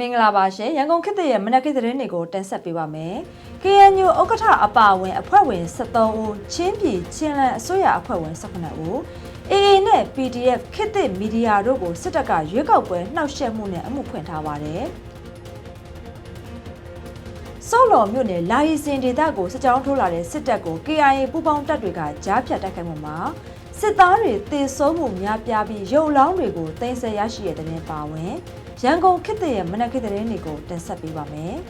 မင်္ဂလာပါရှင်ရန်ကုန်ခေတ်သစ်ရဲ့မနက်ခေတ်သတင်းတွေကိုတင်ဆက်ပေးပါမယ်။ KNU ဥက္ကဋ္ဌအပါအဝင်အဖွဲ့ဝင်73ဦးချင်းပြည်ချင်းလန်းအစိုးရအဖွဲ့ဝင်18ဦး AA နဲ့ PDF ခေတ်သစ်မီဒီယာတို့ကိုစစ်တပ်ကရွေးကောက်ပွဲနှောက်ယှက်မှုနဲ့အမှုဖွင့်ထားပါတယ်။စောလော်မြို့နယ်လာရီစင်ဒေသကိုစစ်ကြောင်းထိုးလာတဲ့စစ်တပ်ကို KIA ပူးပေါင်းတပ်တွေကကြားဖြတ်တိုက်ခိုက်မှုမှာစစ်သားတွေတေဆုံးမှုများပြားပြီးရုပ်လောင်းတွေကိုတင်ဆက်ရရှိတဲ့တဲ့တင်ပါဝင် ရန်ကုန်ခေတ်သစ်ရဲ့မနက်ခေတ်သတင်းတွေကိုတင်ဆက်ပေးပါမယ်။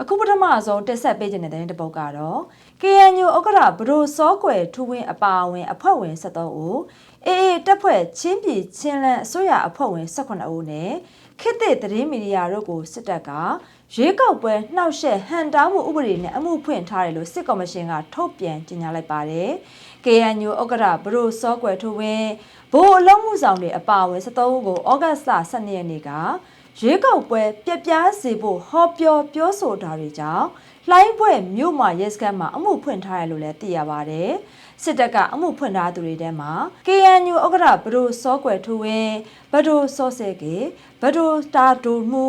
အခုပထမဆုံးတက်ဆက်ပေးခြင်းတဲ့တဲ့တစ်ပုဒ်ကတော့ KNU ဥက္ကဋ္ဌဘဒိုစောကွယ်ထူဝင်းအပါအဝင် အဖွဲ့ဝင်73ဦး AA တပ်ဖွဲ့ချင်းပြည်ချင်းလန်းအစိုးရအဖွဲ့ဝင်18ဦးနဲ့ခေတ်သစ်သတင်းမီဒီယာတို့ကိုစစ်တပ်ကရွေးကောက်ပွဲနှောက်ယှက်ဟန်တားမှုဥပဒေနဲ့အမှုဖွင့်ထားတယ်လို့စစ်ကော်မရှင်ကထုတ်ပြန်ကြေညာလိုက်ပါတယ်။ KNU ဥက္ကဋ္ဌဘဒိုစောကွယ်ထူဝင်းဘိုးအလုံးမှုဆောင်တွေအပါအဝင်73ဦးကိုဩဂတ်စ်လ12ရက်နေ့ကရွေးကောက်ပွဲပြက်ပြားစေဖို့ဟောပြောပြောဆိုတာတွေကြောင့်လှိုင်းဘွဲ့မြို့မှာရဲစခန်းမှာအမှုဖွင့်ထားရလို့လည်းသိရပါတယ်။စစ်တပ်ကအမှုဖွင့်ထားသူတွေထဲမှာ KNU ဥက္ကဋ္ဌဘဒိုစောကွယ်ထူဝင်းဘဒိုစောစေကေဘဒိုတာဒိုမှု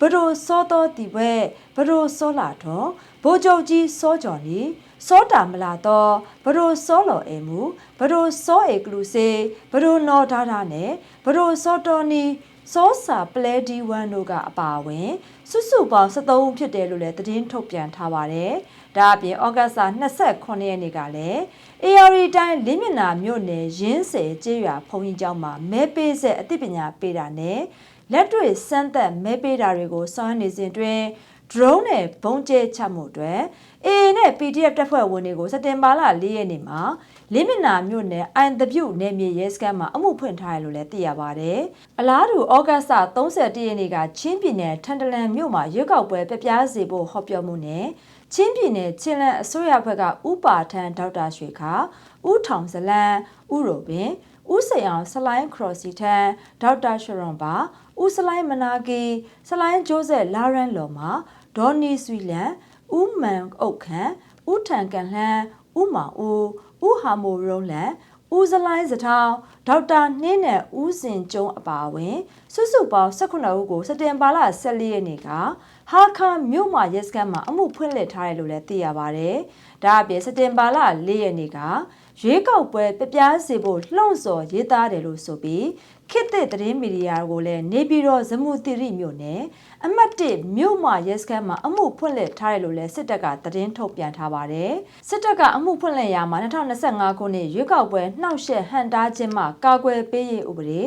ဘဒိုစောတော်တီဘဲဘဒိုစောလာတော်ဘိုးချုပ်ကြီးစောကျော်နီ စောတာမလာတော့ဘဒိုစောလော်အေမူဘဒိုစောအေကလူစေဘဒိုနော်ဒါဒါနဲ့ဘဒိုစောတော်နီစောစာပလဲဒီဝမ်တို့ကအပါအဝင်စုစုပေါင်း73ဦးဖြစ်တယ်လို့လည်းသတင်းထုတ်ပြန်ထားပါတယ်။ဒါအပြင်ဩဂတ်စ်29ရက်နေ့ကလည်း AR တိုင်းလင်းမျက်နာမြို့နယ်ရင်းစဲကျေးရွာဖုန်ကြီးကျောင်းမှာမဲပေးဆက်အသိပညာပေးတာနဲ့လက်တွေ့စမ်းသပ်မဲပေးတာတွေကိုဆောင်ရွက်နေစဉ်တွင် drone နဲ့ဘုံကျဲချမှုအတွက် AA နဲ့ PDF တပ်ဖွဲ့ဝင်တွေကိုစက်တင်ဘာလ4ရက်နေ့မှာလင်းမျက်နာမြို့နယ်အိုင်တပြုတ်နယ်မြေရဲစခန်းမှာအမှုဖွင့်ထားရလို့လည်းသိရပါတယ်။အလားတူဩဂတ်စ်31ရက်နေ့ကချင်းပြည်နယ်ထန်တလန်မြို့မှာရွေးကောက်ပွဲပြပြားစေဖို့ဟောပြောမှုနဲ့ချင်းပြည်နယ်ချင်းလန်းအစိုးရဘက်ကဥပါထန်းဒေါက်တာရွှေခါဥထောင်ဇလန်းဥရိုပင်ဥစယအောင်ဆလိုင်းခရော့စီထန်ဒေါက်တာရှရွန်ပါဥစလိုင်းမနာကီဆလိုင်းဂျိုးဆက်လာရန်လော်မာ ဒေါ်နီဆွီလန်ဥမန်အုတ်ခန့်ဥထန်ကန်လှန်းဥမောင်ဦးဥဟာမိုရုံးလန်ဦးစလိုင်းစထောင်းဒေါက်တာနှင်းနဲ့ဦးစင်ကျုံအပါအဝင်စုစုပေါင်း18ဦးကိုစက်တင်ဘာလ14ရက်နေ့ကဟာခါမြို့မှာရဲစခန်းမှာအမှုဖွင့်လှစ်ထားတယ်လို့လည်းသိရပါဗျ။ဒါအပြင်စက်တင်ဘာလ4ရက်နေ့က ရွေးကောက်ပွဲပြပြားစေဖို့လှုံ့ဆော်ရေးသားတယ်လို့ဆိုပြီးခေတ်သစ်သတင်းမီဒီယာကိုလည်းနေပြည်တော်ဇမှုတိရိမြို့နယ်အမှတ်1မြို့မှာရဲစခန်းမှာအမှုဖွင့်လှစ်ထားတယ်လို့လည်းစစ်တပ်ကသတင်းထုတ်ပြန်ထားပါတယ်။စစ်တပ်ကအမှုဖွင့်လှစ်ရာမှာ2025ခုနှစ်ရွေးကောက်ပွဲနှောက်ယှက်ဟန်တားခြင်းမှကာကွယ်ပေးရေးဥပဒေ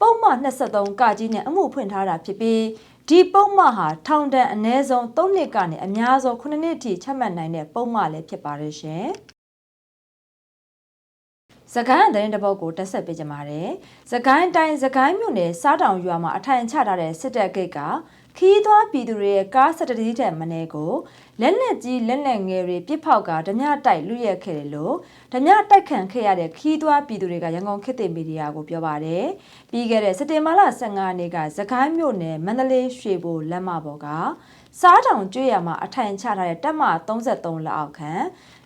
ပုံမှန်23ကကြီးနဲ့အမှုဖွင့်ထားတာဖြစ်ပြီးဒီပုံမှန်ဟာထောင်ဒဏ်အနည်းဆုံး3နှစ်ကနေအများဆုံး9နှစ်ထိချမှတ်နိုင်တဲ့ပုံမှန်လည်းဖြစ်ပါတယ်ရှင်။ စကိုင်းသတင်းတပုတ်ကိုတက်ဆက်ပေးကြပါမယ်။စကိုင်းတိုင်းစကိုင်းမြို့နယ်စားတောင်ရွာမှာအထိုင်ချထားတဲ့စစ်တပ်ဂိတ်ကခီးသွားပြည်သူတွေရဲ့ကားစတတိထက်မနေကိုလက်လက်ကြီးလက်လက်ငယ်တွေပြစ်ဖောက်ကဓမြတိုက်လူရက်ခဲ့တယ်လို့ဓမြတိုက်ခံခဲ့ရတဲ့ခီးသွားပြည်သူတွေကရန်ကုန်ခေတ်သစ်မီဒီယာကိုပြောပါတယ်။ပြီးခဲ့တဲ့စက်တင်ဘာလ15ရက်နေ့ကစကိုင်းမြို့နယ်မန္တလေးရွှေဘိုလမ်းမပေါ်က စားတောင်ကျွေးရမှာအထိုင်ချထားတဲ့တပ်မ33လက်အောက်ခံ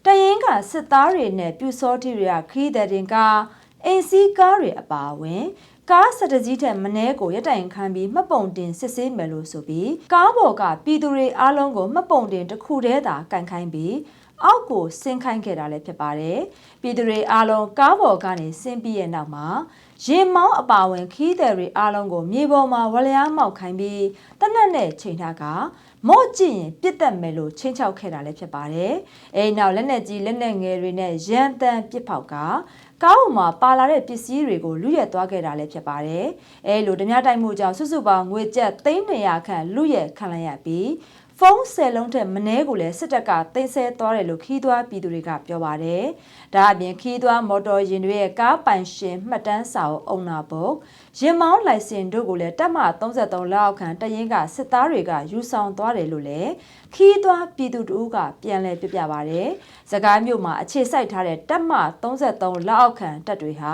တရင်ကစစ်သားတွေနဲ့ပြူစောတိတွေကခီးတဲ့တင်ကားအိမ်စီးကားတွေအပါအဝင်ကားစတကြီးထက်မနှဲကိုရတိုင်ခံပြီးမှတ်ပုံတင်စစ်ဆေးမယ်လို့ဆိုပြီးကားပေါ်ကပြည်သူတွေအားလုံးကိုမှတ်ပုံတင်တစ်ခုတည်းသာကန်ခိုင်းပြီးအောက်ကိုဆင်းခိုင်းခဲ့တာလည်းဖြစ်ပါတယ်။ပြည်သူတွေအားလုံးကားပေါ်ကနေဆင်းပြီးရဲ့နောက်မှာ ရင်မောင်းအပါဝင်ခီးသည်တွေအားလုံးကိုမြေပေါ်မှာဝလျားမောက်ခိုင်းပြီးတနက်နဲ့ချိန်ထားကမော့ကြည့်ရင်ပြစ်တက်မယ်လို့ချင်းချောက်ခဲ့တာလည်းဖြစ်ပါတယ်။အဲဒီနောက်လက်နက်ကြီးလက်နက်ငယ်တွေနဲ့ရန်တန်ပစ်ဖောက်ကကားပေါ်မှာပါလာတဲ့ပစ္စည်းတွေကိုလူရက်သွားခဲ့တာလည်းဖြစ်ပါတယ်။အဲလိုဓမြတိုက်မှုကြောင့်စုစုပေါင်းငွေကျပ်300ခန့်လူရက်ခံလိုက်ရပြီး ဖုန်းဆယ်လုံးထက်မနှဲကိုလည်းစစ်တပ်ကသိမ်းဆဲသွားတယ်လို့ခီးသွွားပြည်သူတွေကပြောပါတယ်။ဒါအပြင်ခီးသွွားမော်တော်ယာဉ်တွေရဲ့ကားပိုင်ရှင်မှတ်တမ်းစာအုပ်အုံနာပုတ်ရင်မောင်းလိုင်စင်တို့ကိုလည်းတပ်မ33လက်အောက်ခံတရင်ကစစ်သားတွေကယူဆောင်သွားတယ်လို့လည်းခီးသွွားပြည်သူတို့ကပြန်လည်ပြပြပါတယ်။စကိုင်းမြို့မှာအခြေစိုက်ထားတဲ့တပ်မ33လက်အောက်ခံတပ်တွေဟာ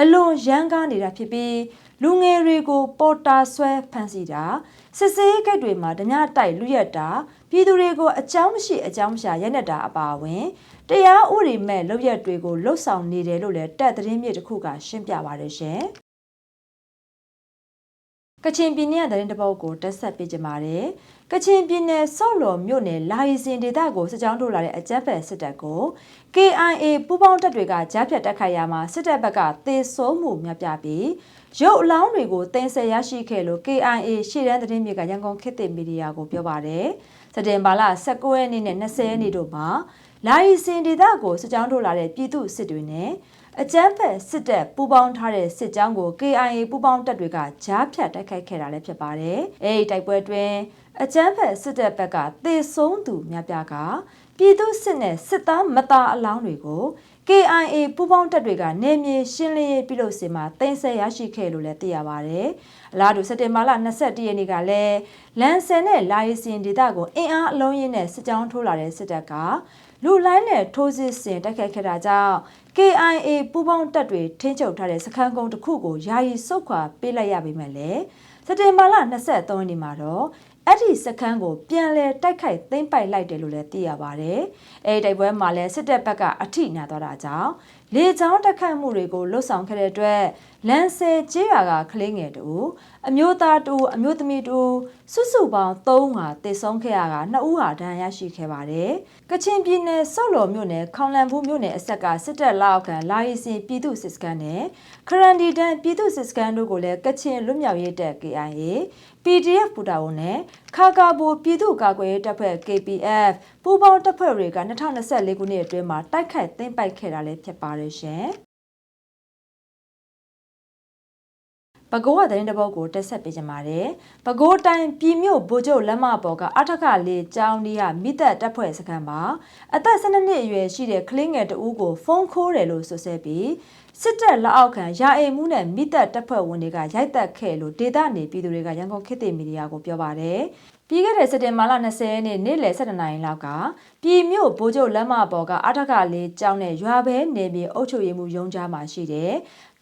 အလွန်ရမ်းကားနေတာဖြစ်ပြီးလူငယ်တွေကိုပေါ်တာဆွဲဖမ်းဆီးတာစစ်စေးဂိတ်တွေမှာဓညတိုက်လူရက်တာပြည်သူတွေကိုအကြောင်းမရှိအကြောင်းရှာရက်နေတာအပါအဝင်တရားဥပဒေမဲ့လုပ်ရက်တွေကိုလှုပ်ဆောင်နေတယ်လို့လည်းတပ်သတင်းမြေတစ်ခုကရှင်းပြပါတယ်ရှင် ကချင်ပြည်နယ်ကသတင်းတပုတ်ကိုတက်ဆက်ပေးကြပါမယ်။ကချင်ပြည်နယ်ဆော့လော်မြို့နယ်လာရီစင်ဒေသကိုစစ်ကြောင်းထိုးလာတဲ့အကြမ်းဖက်စစ်တပ်ကို KIA ပူးပေါင်းတပ်တွေကကြားဖြတ်တက်ခိုက်ရမှာစစ်တပ်ဘက်ကတေဆုံးမှုများပြပြီးရုပ်အလောင်းတွေကိုတင်ဆက်ရရှိခဲ့လို့ KIA ရှေ့တန်းသတင်းမြေကရန်ကုန်ခေတ်သစ်မီဒီယာကိုပြောပါတယ်။စက်တင်ဘာလ19ရက်နေ့နဲ့20ရက်နေ့တို့မှာလာရီစင်ဒေသကိုစစ်ကြောင်းထိုးလာတဲ့ပြည်သူစစ်တွေနဲ့ အကြမ်းဖက်စစ်တပ်ပူးပေါင်းထားတဲ့စစ်ကြောင်းကို KIA ပူးပေါင်းတပ်တွေကကြားဖြတ်တိုက်ခိုက်ခဲ့တာလည်းဖြစ်ပါတယ်။အဲဒီတိုက်ပွဲတွင်အကြမ်းဖက်စစ်တပ်ဘက်ကတေဆုံးသူများပြားကပြည်သူစစ်နဲ့စစ်သားမသားအလောင်းတွေကို KIA ပူးပေါင်းတပ်တွေကနေမြေရှင်းလင်းရေးပြုလုပ်စီမှာတင်ဆက်ရရှိခဲ့လို့လည်းသိရပါတယ်။အလားတူစက်တင်ဘာလ22ရက်နေ့ကလည်းလန်ဆယ်နဲ့လာရီစင်ဒေသကိုအင်အားအလုံးရင်းနဲ့စစ်ကြောင်းထိုးလာတဲ့စစ်တပ်ကလူလိုင်းနဲ့ထိုးစစ်ဆင်တိုက်ခိုက်ခဲ့တာကြောင့် KIA ပူးပေါင်းတပ်တွေထင်းချုပ်ထားတဲ့စခန်းကုန်းတစ်ခုကိုယာယီဆုတ်ခွာပေးလိုက်ရပေမဲ့လည်းစက်တင်ဘာလ23ရက်နေ့မှာတော့ အဲ့ဒီစခန်းကိုပြန်လည်တိုက်ခိုက်သိမ်းပိုက်လိုက်တယ်လို့လည်းသိရပါတယ်။အဲဒီတိုက်ပွဲမှာလည်းစစ်တပ်ဘက်ကအထိနာသွားတာကြောင့် လေကြောင်းတိုက်ခိုက်မှုတွေကိုလှုပ်ဆောင်ခဲ့တဲ့အတွက်လန်ဆယ်ကျေးရွာကကလေးငယ်တူအမျိုးသားတူအမျိုးသမီးတူစုစုပေါင်း3ဟာတေဆုံးခဲ့ရတာ2ဦးဟာဒဏ်ရာရရှိခဲ့ပါတယ်။ကချင်ပြည်နယ်စော့လော်မြို့နယ်ခေါင်လန်ဘူးမြို့နယ်အဆက်ကစစ်တပ်လက်အောက်ခံလာရီစီပြည်သူစစ်စခန်းနဲ့ခရန်ဒီတန်ပြည်သူစစ်စခန်းတို့ကိုလည်းကချင်လွတ်မြောက်ရေးတပ် KIA PDF ပူတာဝန်နဲ့ခါကာဘူပြည်သူ့ကာကွယ်ရေးတပ်ဖွဲ့ KPF ပူးပေါင်းတပ်ဖွဲ့တွေက2024ခုနှစ်အတွင်းမှာတိုက်ခိုက်သိမ်းပိုက်ခဲ့တာလည်းဖြစ်ပါတယ်ရှင်။ပကိုးကသတင်းတပုတ်ကိုတက်ဆက်ပေးကြပါတယ်။ပကိုးတိုင်းပြည်မြို့ဗိုလ်ချုပ်လက်မပေါ်ကအထက်ကလေးကျောင်းဒီကမိသက်တပ်ဖွဲ့စခန်းမှာအသက်12နှစ်အရွယ်ရှိတဲ့ကလေးငယ်တဦးကိုဖုန်းခိုးတယ်လို့ဆိုဆဲပြီး စစ်တပ်လက်အောက်ခံရာအိမ်မှုနဲ့မိသက်တပ်ဖွဲ့ဝင်တွေကရိုက်တက်ခဲ့လို့ဒေသနေပြည်သူတွေကရန်ကုန်ခေတ်သစ်မီဒီယာကိုပြောပါတယ်။ပြီးခဲ့တဲ့စက်တင်ဘာလ20ရက်နေ့နေ့လယ်7:00နာရီလောက်ကပြည်မြို့ဗိုလ်ချုပ်လမ်းမပေါ်ကအထက်ကလေးကျောင်းနဲ့ရွာဘဲနေမြေအုပ်ချုပ်ရေးမှုရုံးကြားမှာရှိတဲ့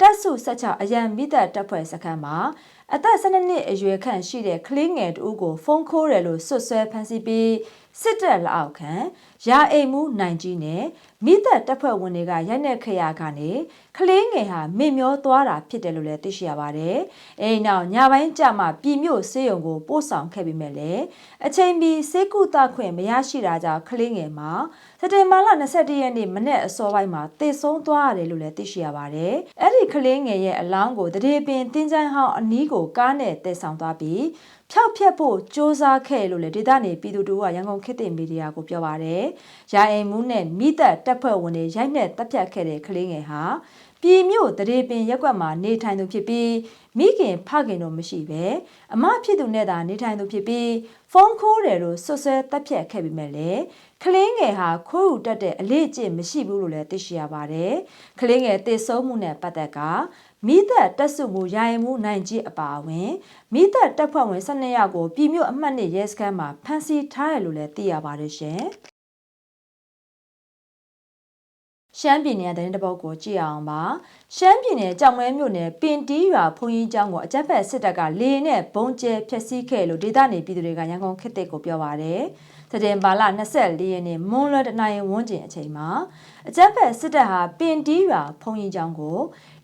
တပ်စုဆက်ချအရန်မိသက်တပ်ဖွဲ့စခန်းမှာအသက်12နှစ်အရွယ်ခန့်ရှိတဲ့ကလေးငယ်တဦးကိုဖုန်းခိုးတယ်လို့ဆွဆွဲဖမ်းဆီးပြီး စစ်တပ်လက်အောက်ခံရာအိမ်မှုနိုင်ကြီးနဲ့မိသက်တပ်ဖွဲ့ဝင်တွေကရိုက်နှက်ခရကနေကလေးငယ်ဟာမေမျောသွားတာဖြစ်တယ်လို့လည်းသိရှိရပါတယ်။အဲဒီနောက်ညပိုင်းကျမှပြည်မြို့စေယုံကိုပို့ဆောင်ခဲ့ပြီးမဲ့လည်းအချိန်မီစေကုသခွင့်မရရှိတာကြောင့်ကလေးငယ်မှာစက်တင်ဘာလ22ရက်နေ့မနေ့အစောပိုင်းမှာတေဆုံးသွားရတယ်လို့လည်းသိရှိရပါတယ်။အဲ့ဒီကလေးငယ်ရဲ့အလောင်းကိုတရေပင်တင်းချိုင်းဟောင်းအနီးကိုကားနဲ့တည်ဆောင်သွားပြီး ဖျောက်ဖျက်ဖို့စ조사ခဲ့လို့လည်းဒေသနေပြည်သူတို့ကရန်ကုန်ခေတ်သစ်မီဒီယာကိုပြောပါတယ်။ရာအိမ်မှုနဲ့မိသက်တပ်ဖွဲ့ဝင်တွေရိုက်နှက်တပ်ဖြတ်ခဲ့တဲ့ကလေးငယ်ဟာပြည်မြို့တရေပင်ရက်ကွက်မှာနေထိုင်သူဖြစ်ပြီးမိခင်ဖခင်တို့မရှိပဲအမဖြစ်သူနဲ့သာနေထိုင်သူဖြစ်ပြီးဖုန်းခိုးတယ်လို့ဆွဆွဲတပ်ဖြတ်ခဲ့ပြီးမဲ့လေကလေးငယ်ဟာခိုးယူတတ်တဲ့အလေးကျင့်မရှိဘူးလို့လည်းသိရှိရပါတယ်။ကလေးငယ်တည်ဆုံးမှုနဲ့ပတ်သက်က မိသက်တက်စုမှုရိုင်မှုနိုင်ကြီးအပါအဝင်မိသက်တက်ဖွဲ့ဝင်12ယောက်ကိုပြည်မြို့အမှတ်နှစ်ရဲစခန်းမှာဖမ်းဆီးထားတယ်လို့လည်းသိရပါတယ်ရှင်။ရှမ်းပြည်နယ်သတင်းတပုတ်ကိုကြည့်အောင်ပါရှမ်းပြည်နယ်ကြောင်မဲမြို့နယ်ပင်တီးရွာဖုန်ကြီးကျောင်းကိုအကြက်ဖက်စစ်တပ်ကလေနဲ့ဘုံကျဲဖျက်ဆီးခဲ့လို့ဒေသနေပြည်သူတွေကရန်ကုန်ခေတ်တစ်ကိုပြောပါရယ်စက်တင်ဘာလ24ရက်နေ့မွန်းလွဲတနင်္လာဝန်းကျင်အချိန်မှာ အကြက်ဖက်စစ်တပ်ဟာပင်တီးရွာဖုန်ကြီးကျောင်းကို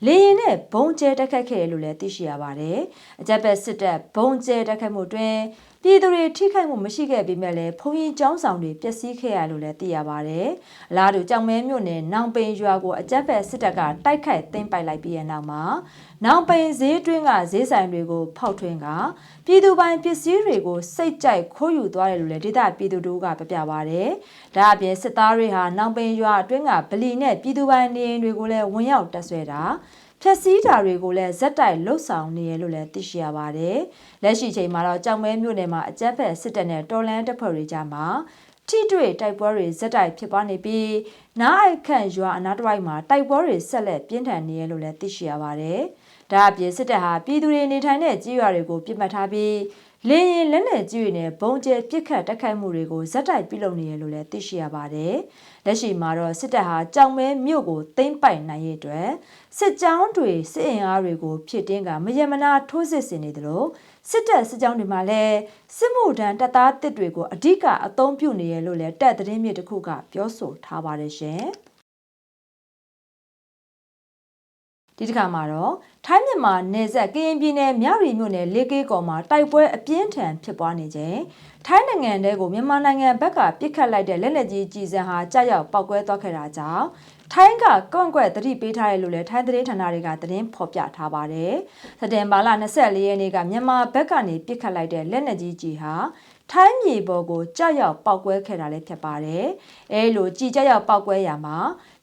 လေရင်နဲ့ဘုံကျဲတက်ခတ်ခဲ့လို့လည်းသိရှိရပါတယ်အကြက်ဖက်စစ်တပ်ဘုံကျဲတက်ခတ်မှုတွင် ပြည်သူတွေထိခိုက်မှုမရှိခဲ့ပေမဲ့လည်းဘုံကြီးကျောင်းဆောင်တွေပျက်စီးခဲ့ရလို့လည်းသိရပါတယ်။အလားတူကြောင်မဲမြို့နယ်နောင်ပိန်ရွာကိုအကြက်ဖက်စစ်တပ်ကတိုက်ခိုက်သိမ်းပိုက်လိုက်ပြီးတဲ့နောက်မှာနောင်ပိန်ဈေးတွင်းကဈေးဆိုင်တွေကိုဖောက်ထွင်းကပြည်သူပိုင်ပစ္စည်းတွေကိုစိတ်ကြိုက်ခိုးယူသွားတယ်လို့လည်းဒေသပြည်သူတို့ကပြပြပါတယ်။ဒါအပြင်စစ်သားတွေဟာနောင်ပိန်ရွာအတွင်းကဗလီနဲ့ပြည်သူပိုင်နေအိမ်တွေကိုလည်းဝင်ရောက်တပ်ဆွဲတာ ဖြက်စီးတာတွေကိုလည်းဇက်တိုက်လှုပ်ဆောင်နေရလို့လည်းသိရှိရပါတယ်။လက်ရှိချိန်မှာတော့ကြောင်မဲမြို့နယ်မှာအကြက်ဖက်စစ်တပ်နဲ့တော်လန်တပ်ဖွဲ့တွေကြားမှာထိတွေ့တိုက်ပွဲတွေဇက်တိုက်ဖြစ်ပွားနေပြီးနားအိုက်ခန့်ရွာအနားတစ်ဝိုက်မှာတိုက်ပွဲတွေဆက်လက်ပြင်းထန်နေရလို့လည်းသိရှိရပါတယ်။ဒါအပြင်စစ်တပ်ဟာပြည်သူတွေနေထိုင်တဲ့ကြေးရွာတွေကိုပြစ်မှတ်ထားပြီး လေရင်လက်နယ်ကြီးတွေနဲ့ဘုံကျဲပြစ်ခတ်တက်ခိုက်မှုတွေကိုဇက်တိုက်ပြုလုပ်နေရလို့လည်းသိရှိရပါတယ်။လက်ရှိမှာတော့စစ်တပ်ဟာကြောင်မဲမြို့ကိုသိမ်းပိုက်နိုင်ရေးအတွက်စစ်ကြောင်းတွေစစ်အင်အားတွေကိုဖြစ်တင်းကမယမနာထိုးစစ်ဆင်နေသလိုစစ်တပ်စစ်ကြောင်းတွေမှာလည်းစစ်မှုထမ်းတပ်သားတစ်တွေကိုအဓိကအသုံးပြုနေရလို့လည်းတပ်သတင်းမြစ်တစ်ခုကပြောဆိုထားပါတယ်ရှင်။ ဒီဒီတစ်ခါမှာတော့ထိုင်းမြန်မာနယ်စပ်ကရင်ပြည်နယ်မြရီမြို့နယ်လေးကေးကော်မှာတိုက်ပွဲအပြင်းထန်ဖြစ်ပွားနေခြင်းထိုင်းနိုင်ငံတဲကိုမြန်မာနိုင်ငံဘက်ကပြစ်ခတ်လိုက်တဲ့လက်နက်ကြီးကြီးစံဟာကြောက်ရောက်ပောက်ကွဲသွားခဲ့တာကြောင့်ထိုင်းကကွန့်ကွက်သတိပေးထားတယ်လို့လည်းထိုင်းသတင်းဌာနတွေကသတင်းဖော်ပြထားပါတယ်။စက်တင်ဘာလ24ရက်နေ့ကမြန်မာဘက်ကနေပြစ်ခတ်လိုက်တဲ့လက်နက်ကြီးကြီးဟာထိုင်းမြေပေါ်ကိုကြောက်ရောက်ပောက်ကွဲခဲ့တာလည်းဖြစ်ပါတယ်။အဲလိုကြည်ကြောက်ရောက်ပောက်ကွဲရမှာ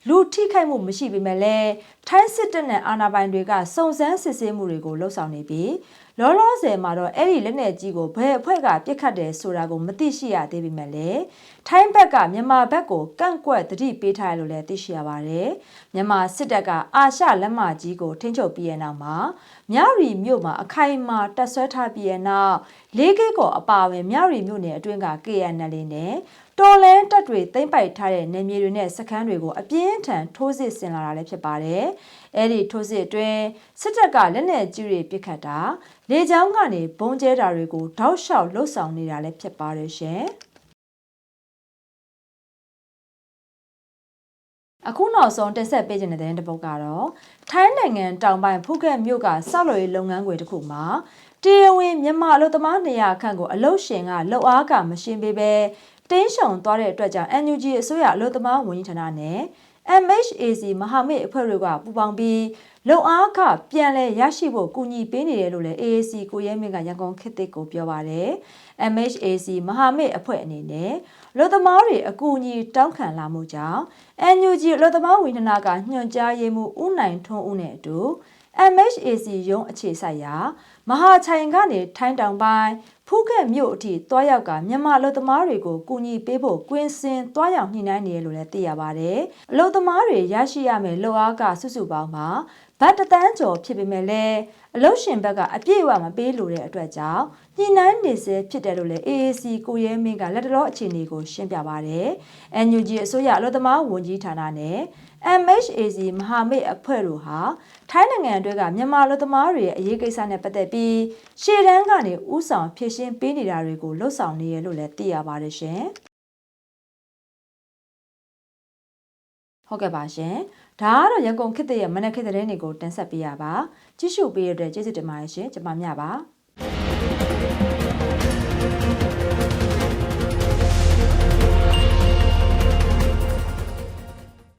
လူထိခိုက်မှုမရှိပေမဲ့လည်းထိုင်းစစ်တပ်နဲ့အာဏာပိုင်တွေကစုံစမ်းစစ်ဆေးမှုတွေကိုလှုပ်ဆောင်နေပြီးလောလောဆယ်မှာတော့အဲ့ဒီလက်နက်ကြီးကိုဘယ်အဖွဲ့ကပြစ်ခတ်တယ်ဆိုတာကိုမသိရှိရသေးပေမဲ့လည်းထိုင်းဘက်ကမြန်မာဘက်ကိုကန့်ကွက်တတိပေးထားရလို့လည်းသိရှိရပါတယ်။မြန်မာစစ်တပ်ကအာရှလက်မကြီးကိုထိန်းချုပ်ပြီးတဲ့နောက်မှာမြရီမြို့မှာအခိုင်အမာတပ်ဆွဲထားပြီးတဲ့နောက်လေးကိတ်ကောအပါအဝင်မြရီမြို့နယ်အတွင်းက KNL နဲ့ တော်လန်တပ်တွေသိမ့်ပိုက်ထားတဲ့နေမြေတွေနဲ့စခန်းတွေကိုအပြင်းထန်ထိုးစစ်ဆင်လာတာလည်းဖြစ်ပါတယ်။အဲဒီထိုးစစ်အတွင်းစစ်တပ်ကလက်နက်ကြီးတွေပစ်ခတ်တာလေကြောင်းကနေဘုံကျဲတာတွေကိုတောက်လျှောက်လှုပ်ဆောင်နေတာလည်းဖြစ်ပါတယ်ရှင်။အခုနောက်ဆုံးတက်ဆက်ပေးခြင်းတဲ့တဲ့တစ်ပုဒ်ကတော့ထိုင်းနိုင်ငံတောင်ပိုင်းဖူးခက်မြို့ကဆောက်လုပ်ရေးလုပ်ငန်းခွင်တစ်ခုမှာတရားဝင်မြန်မာအလုပ်သမား200ခန့်ကိုအလုပ်ရှင်ကလှုပ်အားကမရှင်းပေးပဲ တင်းရှုံသွားတဲ့အတွက်ကြောင့် NUG အစိုးရအလုပ်သမားဝန်ကြီးဌာနနဲ့ MHAC မဟာမိတ်အဖွဲ့တွေကပူးပေါင်းပြီးလုံအားခပြန်လဲရရှိဖို့ကူညီပေးနေတယ်လို့လည်း AAC ကိုရဲမင်းကရန်ကုန်ခေတ်သစ်ကိုပြောပါတယ်။ MHAC မဟာမိတ်အဖွဲ့အနေနဲ့လူသမားတွေအကူအညီတောင်းခံလာမှုကြောင့် NUG လူသမားဝန်ထနာကညွှန်ကြားရေးမှူးဦးနိုင်ထွန်းဦးနဲ့အတူ MHAC ရုံးအခြေစိုက်ရာ မဟာချိုင်ကနေထိုင်းတောင်ပိုင်း ဖူးခက်မြို့အထိတွားရောက်ကမြန်မာလူသမားတွေကိုကူညီပေးဖို့ကွင်းစင်တွားရောက်ညှိနှိုင်းနေရလို့လည်းသိရပါတယ်။အလူသမားတွေရရှိရမယ်လှုပ်အားကစုစုပေါင်းမှာဗတ်တသန်းကျော်ဖြစ်ပေမဲ့လည်းအလုရှင်ဘက်ကအပြည့်အဝမပေးလို့တဲ့အတွက်ကြောင့် ညှိနှိုင်းနေစေဖြစ်တယ်လို့လည်း AAC ကိုရဲမင်းကလက်တော်အခြေအနေကိုရှင်းပြပါတယ်။ NUG အစိုးရအလို့သမားဝန်ကြီးဌာနနဲ့ MHAC မဟာမိတ်အဖွဲ့တို့ဟာထိုင်းနိုင်ငံအတွင်းကမြန်မာလူသမားတွေရဲ့အရေးကိစ္စနဲ့ပတ်သက်ပြီးရှေ့တန်းကနေဥဆောင်ဖြည့်ရှင်းပေးနေတာတွေကိုလှုပ်ဆောင်နေရလို့လည်းသိရပါတယ်ရှင်။ဟုတ်ကဲ့ပါရှင်။ဒါကတော့ရန်ကုန်ခေတ်သစ်ရဲ့မနက်ခေတ်သတင်းတွေကိုတင်ဆက်ပေးရပါ။ကြည့်ရှုပေးရတဲ့ကျေးဇူးတင်ပါတယ်ရှင်။ကျွန်မမြပါ။